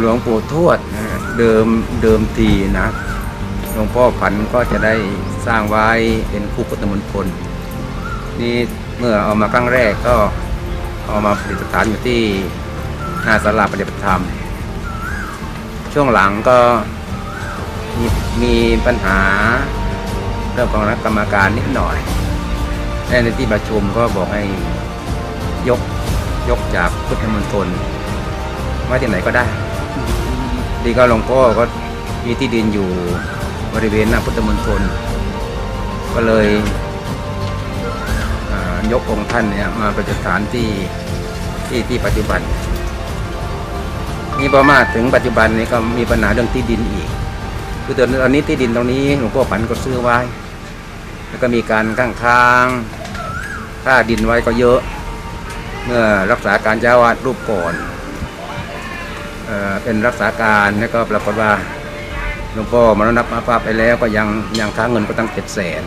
หลวงปู่ทวดนะเดิมเดิมทีนะหลวงพ่อผันก็จะได้สร้างไว้เป็นคู่พุทธมณฑลนี่เมื่อเอามาครั้งแรกก็เอามาประดิษฐานอยู่ที่หน้าศาลาปฏิบัติธรรม ช่วงหลังก็มีมีปัญหาเรื่องของคณะกรรมการนิดหน่อยในที่ประชุมก็บอกให้ยกยกจากพุทธมณฑลไว้ที่ไหนก็ได้ ดีก็หลวงพ่อก็มีที่ดินอยู่บริเวณหน้าพุทธมณฑลก็เลยยกองค์ท่านเนี่ยมาประดิษฐานที่ที่ที่ปัจจุบันนี่พอมาถึงปัจจุบันนี้ก็มีปัญหาเรื่องที่ดินอีก คือตอนนี้ที่ดินตรงนี้หลวงพ่อผันก็ซื้อไว้ แล้วก็มีการข้างค้างค่าดินไว้ก็เยอะ เมื่อรักษาการเจ้าวาดรูปก่อน เป็นรักษาการแล้วก็ปรากฏว่าหลวงพ่อมรณภาพไปแล้วก็ยังยังค้างเงินก็ตั้งเจ็ดแสน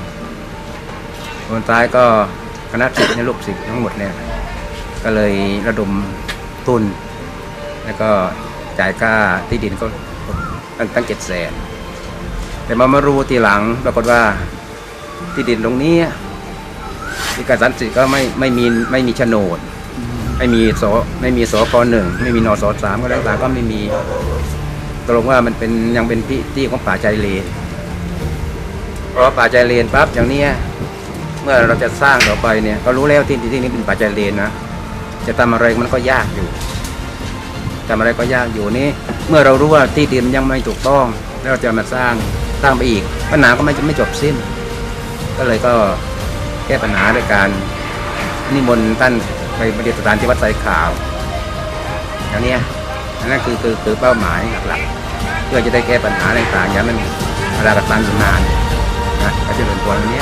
คนท้ายก็คณะสิทธิ์ในลูกศิษย์ทั้งหมดเนี่ยก็เลยระดมทุน แล้วก็จ่ายค่าที่ดินก็ตั้งตั้งเจ็ดแสนแต่มามารู้ทีหลังปรากฏว่าที่ดินตรงนี้ที่การสันสิทธิ์ก็ไม่ไม่มีไม่มีโฉนด ไม่มีสไม่มีสกหนึ่งไม่มีนสสามก็แล้วแต่ก็ไม่มีตกลงว่ามันเป็นยังเป็นที่ที่ของป่าใจเลนเพราะป่าใจเลนปั๊บอย่างเนี้ยเมื่อเราจะสร้างต่อไปเนี่ยก็รู้แล้วที่ที่นี้เป็นป่าใจเลนนะจะทำอะไรมันก็ยากอยู่ทำอะไรก็ยากอยู่นี่เมื่อเรารู้ว่าที่ดินยังไม่ถูกต้อง แล้วเราจะมาสร้างสร้างไปอีก ปัญหาก็ไม่ไม่จบสิ้น ก็เลยก็แก้ปัญหาด้วยการนิมนต์ท่าน ไปปฏิบัติการที่วัดไซขาวอย่างเนี้ยนั่นคือคือคือเป้าหมายหลักๆเพื่อจะได้แก้ปัญหาต่างๆอย่างนั้นเวลากับตังอยู่นานนะก็จะเป็นตัวนี้